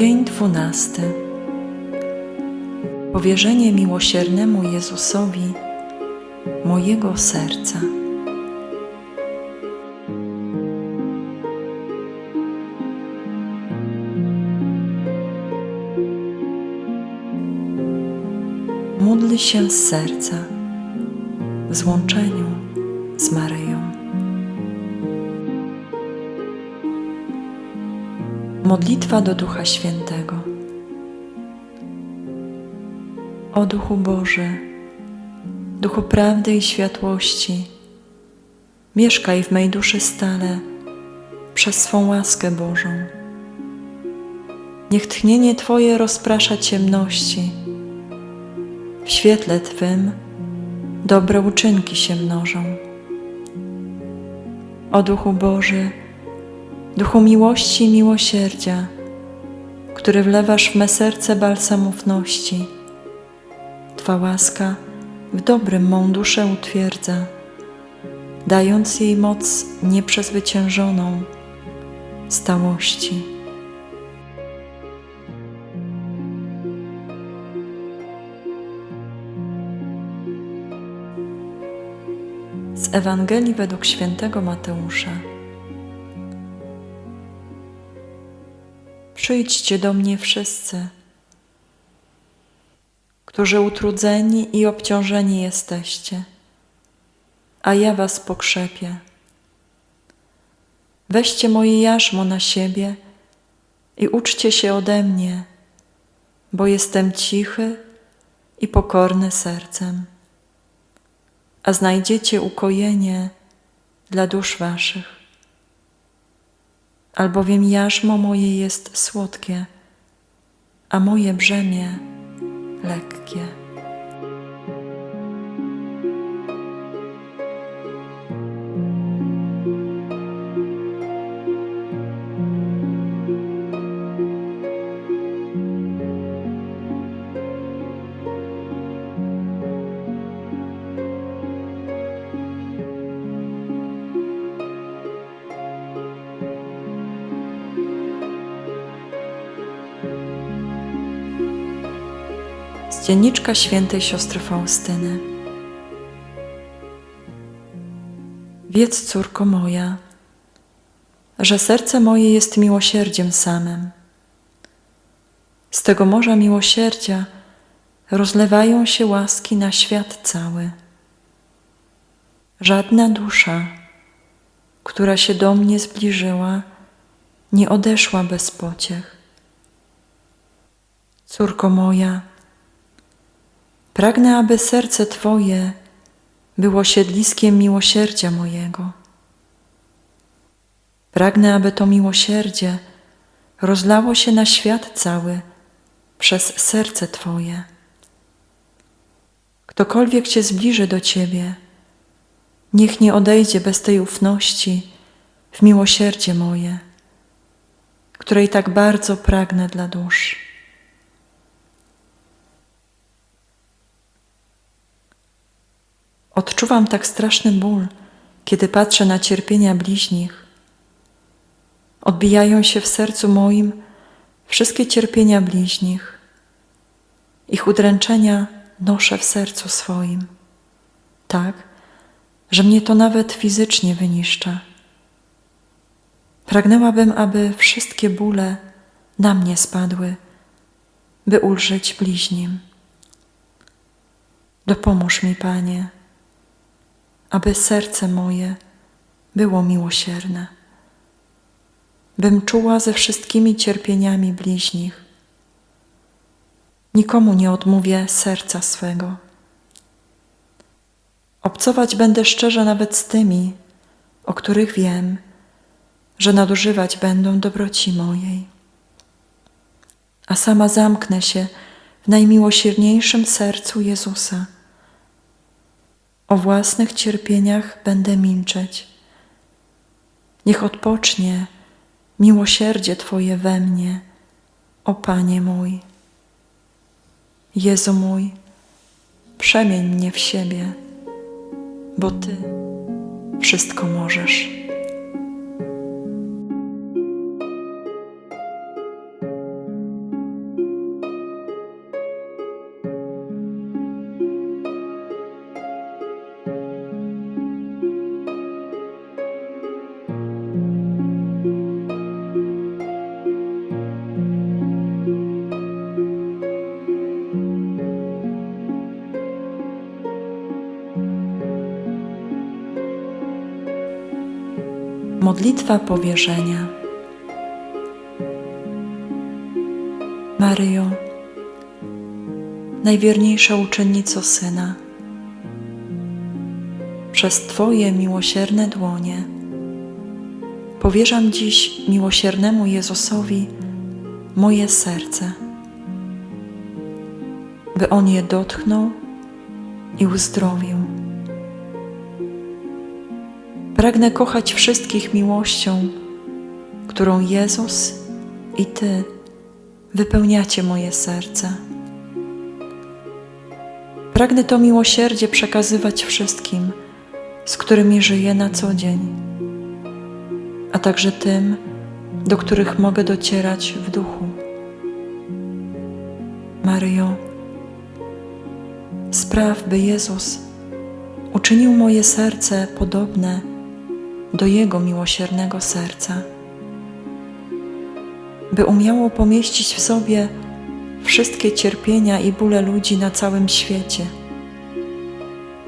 Dzień dwunasty. Powierzenie miłosiernemu Jezusowi mojego serca. Módl się z serca w złączeniu z Maryją. Modlitwa do Ducha Świętego. O Duchu Boży, Duchu prawdy i światłości, mieszkaj w mej duszy stale przez swą łaskę Bożą. Niech tchnienie Twoje rozprasza ciemności. W świetle Twym dobre uczynki się mnożą. O Duchu Boży, miłości i miłosierdzia, który wlewasz w me serce balsam ufności. Twa łaska w dobrym mą duszę utwierdza, dając jej moc nieprzezwyciężoną stałości. Z Ewangelii według świętego Mateusza. Przyjdźcie do mnie wszyscy, którzy utrudzeni i obciążeni jesteście, a ja was pokrzepię. Weźcie moje jarzmo na siebie i uczcie się ode mnie, bo jestem cichy i pokorny sercem, a znajdziecie ukojenie dla dusz waszych albowiem jarzmo moje jest słodkie, a moje brzemię lekkie. Z dzienniczka świętej siostry Faustyny. Wiedz, córko moja, że serce moje jest miłosierdziem samym. Z tego morza miłosierdzia rozlewają się łaski na świat cały. Żadna dusza, która się do mnie zbliżyła, nie odeszła bez pociech. Córko moja, Pragnę, aby serce Twoje było siedliskiem miłosierdzia mojego. Pragnę, aby to miłosierdzie rozlało się na świat cały przez serce Twoje. Ktokolwiek Cię zbliży do Ciebie, niech nie odejdzie bez tej ufności w miłosierdzie moje, której tak bardzo pragnę dla dusz. Odczuwam tak straszny ból, kiedy patrzę na cierpienia bliźnich. Odbijają się w sercu moim wszystkie cierpienia bliźnich. Ich udręczenia noszę w sercu swoim, tak, że mnie to nawet fizycznie wyniszcza. Pragnęłabym, aby wszystkie bóle na mnie spadły, by ulżyć bliźnim. Dopomóż mi, Panie aby serce moje było miłosierne, bym czuła ze wszystkimi cierpieniami bliźnich. Nikomu nie odmówię serca swego. Obcować będę szczerze nawet z tymi, o których wiem, że nadużywać będą dobroci mojej. A sama zamknę się w najmiłosierniejszym sercu Jezusa o własnych cierpieniach będę milczeć. Niech odpocznie miłosierdzie Twoje we mnie, o Panie mój. Jezu mój, przemień mnie w siebie, bo Ty wszystko możesz. Modlitwa powierzenia. Maryjo, najwierniejsza uczennico Syna, przez Twoje miłosierne dłonie powierzam dziś miłosiernemu Jezusowi moje serce, by On je dotknął i uzdrowił. Pragnę kochać wszystkich miłością, którą Jezus i Ty wypełniacie moje serce. Pragnę to miłosierdzie przekazywać wszystkim, z którymi żyję na co dzień, a także tym, do których mogę docierać w duchu. Maryjo, spraw, by Jezus uczynił moje serce podobne do Jego miłosiernego serca, by umiało pomieścić w sobie wszystkie cierpienia i bóle ludzi na całym świecie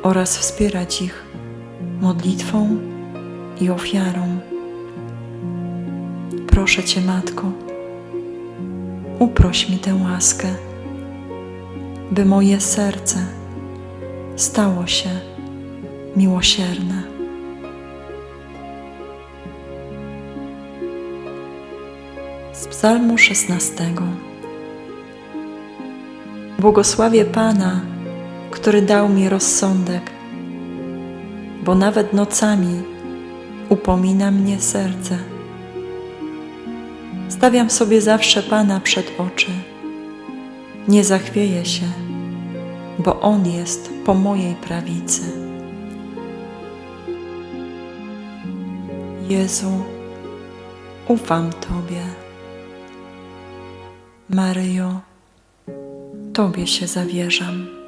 oraz wspierać ich modlitwą i ofiarą. Proszę Cię, Matko, uproś mi tę łaskę, by moje serce stało się miłosierne. Psalmu 16. Błogosławię Pana, który dał mi rozsądek, bo nawet nocami upomina mnie serce. Stawiam sobie zawsze Pana przed oczy. Nie zachwieję się, bo On jest po mojej prawicy. Jezu, ufam Tobie. Maryjo, Tobie się zawierzam.